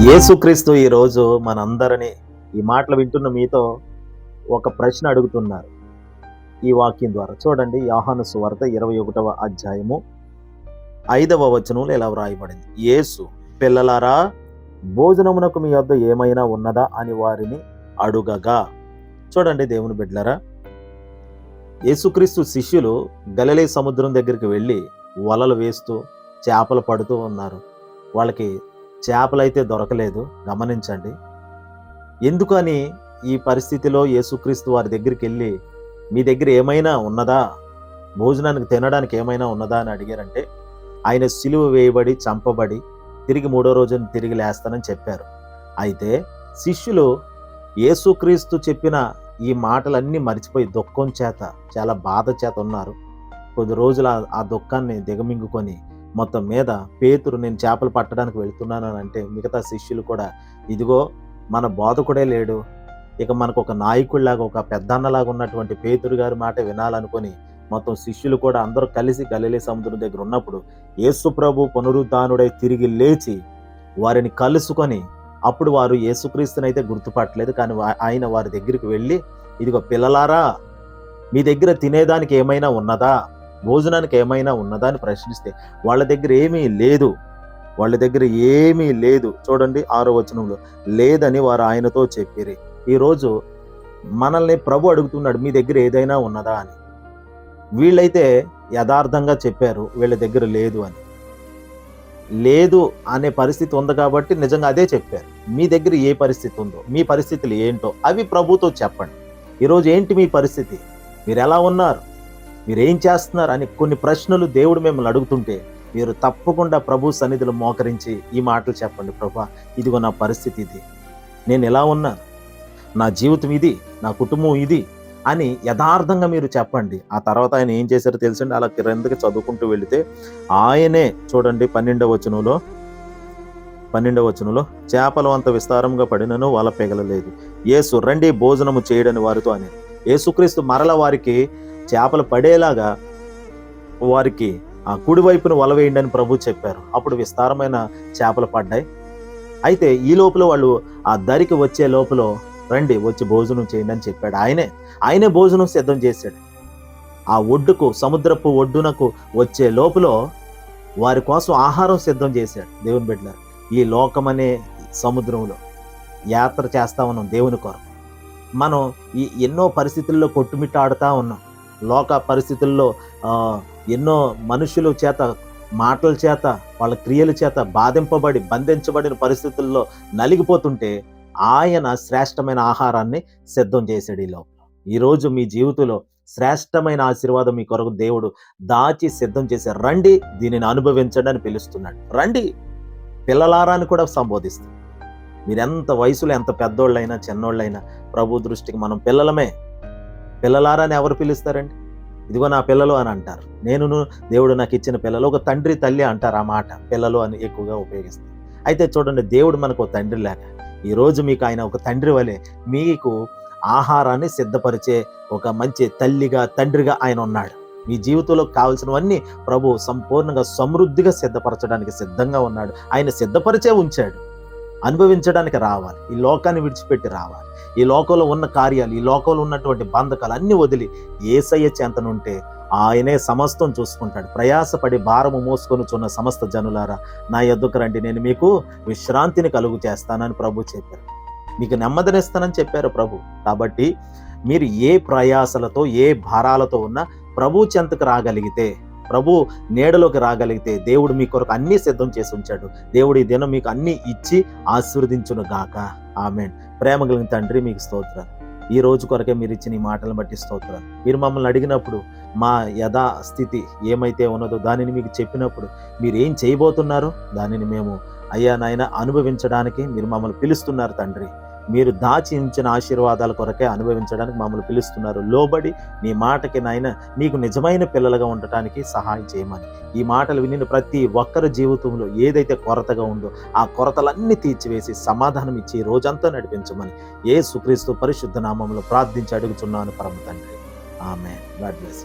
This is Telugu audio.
యేసుక్రీస్తు ఈరోజు మనందరినీ ఈ మాటలు వింటున్న మీతో ఒక ప్రశ్న అడుగుతున్నారు. ఈ వాక్యం ద్వారా చూడండి యాహాను సువార్త ఇరవై ఒకటవ అధ్యాయము ఐదవ వచనంలో ఇలా వ్రాయబడింది. యేసు పిల్లలారా భోజనమునకు మీ వద్ద ఏమైనా ఉన్నదా? అని వారిని అడుగగా. చూడండి దేవుని బిడ్డలారా యేసుక్రీస్తు శిష్యులు గలలే సముద్రం దగ్గరికి వెళ్ళి వలలు వేస్తూ చేపలు పడుతూ ఉన్నారు. వాళ్ళకి చేపలైతే దొరకలేదు. గమనించండి. ఎందుకని ఈ పరిస్థితిలో యేసుక్రీస్తు వారి దగ్గరికి వెళ్ళి మీ దగ్గర ఏమైనా ఉన్నదా? భోజనానికి తినడానికి ఏమైనా ఉన్నదా అని అడిగారంటే ఆయన సిలువ వేయబడి చంపబడి తిరిగి మూడో రోజున తిరిగి లేస్తానని చెప్పారు. అయితే శిష్యులు యేసుక్రీస్తు చెప్పిన ఈ మాటలన్నీ మర్చిపోయి దుఃఖం చేత చాలా బాధ చేత ఉన్నారు. కొద్ది రోజులు ఆ- ఆ దుఃఖాన్ని దిగమింగుకొని మొత్తం మీద పేతురు నేను చేపలు పట్టడానికి వెళ్తున్నాను అని అంటే మిగతా శిష్యులు కూడా ఇదిగో మన బోధకుడే లేడు. ఇక మనకు ఒక నాయకుడిలాగా ఒక పెద్దన్నలాగా ఉన్నటువంటి పేతురు గారి మాట వినాలనుకొని మొత్తం శిష్యులు కూడా అందరూ కలిసి గలిలే సముద్రం దగ్గర ఉన్నప్పుడు యేసుప్రభు పునరుద్ధానుడై తిరిగి లేచి వారిని కలుసుకొని అప్పుడు వారు యేసుక్రీస్తునైతే గుర్తుపట్టలేదు. కానీ ఆయన వారి దగ్గరికి వెళ్ళి ఇదిగో పిల్లలారా మీ దగ్గర తినేదానికి ఏమైనా ఉన్నదా? భోజనానికి ఏమైనా ఉన్నదా అని ప్రశ్నిస్తే వాళ్ళ దగ్గర ఏమీ లేదు. వాళ్ళ దగ్గర ఏమీ లేదు. చూడండి ఆరో వచనంలో లేదని వారు ఆయనతో చెప్పిరి. ఈరోజు మనల్ని ప్రభు అడుగుతున్నాడు మీ దగ్గర ఏదైనా ఉన్నదా? అని. వీళ్ళైతే యథార్థంగా చెప్పారు వీళ్ళ దగ్గర లేదు అని. లేదు అనే పరిస్థితి ఉంది కాబట్టి నిజంగా అదే చెప్పారు. మీ దగ్గర ఏ పరిస్థితి ఉందో మీ పరిస్థితులు ఏంటో అవి ప్రభుతో చెప్పండి. ఈరోజు ఏంటి మీ పరిస్థితి? మీరు ఎలా ఉన్నారు? మీరు ఏం చేస్తున్నారు అని కొన్ని ప్రశ్నలు దేవుడు మిమ్మల్ని అడుగుతుంటే మీరు తప్పకుండా ప్రభు సన్నిధిలో మోకరించి ఈ మాటలు చెప్పండి. ప్రభా ఇదిగో నా పరిస్థితి ఇది. నేను ఎలా ఉన్నాను నా జీవితం ఇది నా కుటుంబం ఇది అని యథార్థంగా మీరు చెప్పండి. ఆ తర్వాత ఆయన ఏం చేశారో తెలుసండి? అలా క్రిందకి చదువుకుంటూ వెళితే ఆయనే చూడండి పన్నెండవ వచనంలో పన్నెండవ వచనంలో చేపలు అంత విస్తారంగా పడినను వాళ్ళ పెగలలేదు. యేసు రండి భోజనము చేయడని వారితో అని. యేసుక్రీస్తు మరల వారికి చేపలు పడేలాగా వారికి ఆ కుడివైపున వల వేయండి అని ప్రభు చెప్పారు. అప్పుడు విస్తారమైన చేపలు పడ్డాయి. అయితే ఈ లోపల వాళ్ళు ఆ దరికి వచ్చే లోపల రండి వచ్చి భోజనం చేయండి అని చెప్పాడు. ఆయనే ఆయనే భోజనం సిద్ధం చేశాడు. ఆ ఒడ్డుకు సముద్రపు ఒడ్డునకు వచ్చే లోపల వారి కోసం ఆహారం సిద్ధం చేశాడు దేవుని బిడ్డ ఈ లోకమనే సముద్రంలో యాత్ర చేస్తా ఉన్నాం దేవుని కొరకు. మనం ఈ ఎన్నో పరిస్థితుల్లో కొట్టుమిట్టాడుతూ ఉన్నాం. లోక పరిస్థితుల్లో ఎన్నో మనుషుల చేత మాటల చేత వాళ్ళ క్రియల చేత బాధింపబడి బంధించబడిన పరిస్థితుల్లో నలిగిపోతుంటే ఆయన శ్రేష్టమైన ఆహారాన్ని సిద్ధం చేశాడు ఈ లోపల. ఈరోజు మీ జీవితంలో శ్రేష్టమైన ఆశీర్వాదం మీ కొరకు దేవుడు దాచి సిద్ధం చేశారు రండి దీనిని అనుభవించండి అని పిలుస్తున్నాడు. రండి పిల్లలారాన్ని కూడా సంబోధిస్తుంది మీరు ఎంత వయసులో ఎంత పెద్దోళ్ళైనా చిన్నోళ్ళైనా ప్రభు దృష్టికి మనం పిల్లలమే. పిల్లలారా అని ఎవరు పిలుస్తారండి? ఇదిగో నా పిల్లలు అని అంటారు. నేనును దేవుడు నాకు ఇచ్చిన పిల్లలు. ఒక తండ్రి తల్లి అంటారు ఆ మాట. పిల్లలు అని ఎక్కువగా ఉపయోగిస్తారు. అయితే చూడండి దేవుడు మనకు ఒక తండ్రి లేక ఈరోజు మీకు ఆయన ఒక తండ్రి వలె మీకు ఆహారాన్ని సిద్ధపరిచే ఒక మంచి తల్లిగా తండ్రిగా ఆయన ఉన్నాడు. మీ జీవితంలో కావాల్సినవన్నీ ప్రభు సంపూర్ణంగా సమృద్ధిగా సిద్ధపరచడానికి సిద్ధంగా ఉన్నాడు. ఆయన సిద్ధపరిచే ఉంచాడు. అనుభవించడానికి రావాలి. ఈ లోకాన్ని విడిచిపెట్టి రావాలి. ఈ లోకంలో ఉన్న కార్యాలు ఈ లోకంలో ఉన్నటువంటి బంధకాలు అన్ని వదిలి ఏసయ్య చెంతనుంటే ఆయనే సమస్తం చూసుకుంటాడు. ప్రయాసపడి భారము మోసుకొని చున్న సమస్త జనులారా నా ఎద్దుకు రండి. నేను మీకు విశ్రాంతిని కలుగు చేస్తానని ప్రభు చెప్పారు. మీకు నెమ్మదినిస్తానని చెప్పారు ప్రభు. కాబట్టి మీరు ఏ ప్రయాసలతో ఏ భారాలతో ఉన్నా ప్రభు చెంతకు రాగలిగితే ప్రభు నీడలోకి రాగలిగితే దేవుడు మీ కొరకు అన్నీ సిద్ధం చేసి ఉంచాడు. దేవుడు ఈ దినం మీకు అన్నీ ఇచ్చి ఆశీర్వదించును గాక. ఆమెన్. ప్రేమ కలిగిన తండ్రి మీకు స్తోత్రాలు. ఈ రోజు కొరకే మీరు ఇచ్చిన ఈ మాటలను బట్టి స్తోత్రాలు. మీరు మమ్మల్ని అడిగినప్పుడు మా యథా స్థితి ఏమైతే ఉన్నదో దానిని మీకు చెప్పినప్పుడు మీరు ఏం చేయబోతున్నారో దానిని మేము అయ్యా నాయన అనుభవించడానికి మీరు మమ్మల్ని పిలుస్తున్నారు తండ్రి. మీరు దాచి ఉంచిన ఆశీర్వాదాల కొరకే అనుభవించడానికి మమ్మల్ని పిలుస్తున్నారు. లోబడి నీ మాటకి నాయన నీకు నిజమైన పిల్లలుగా ఉండటానికి సహాయం చేయమని. ఈ మాటలు విని ప్రతి ఒక్కరి జీవితంలో ఏదైతే కొరతగా ఉందో ఆ కొరతలన్నీ తీర్చివేసి సమాధానం ఇచ్చి రోజంతా నడిపించమని ఏ సుక్రీస్తు పరిశుద్ధ నామంలో ప్రార్థించి అడుగుతున్నాను పరమ తండ్రి. ఆమె గాడ్ బ్లెస్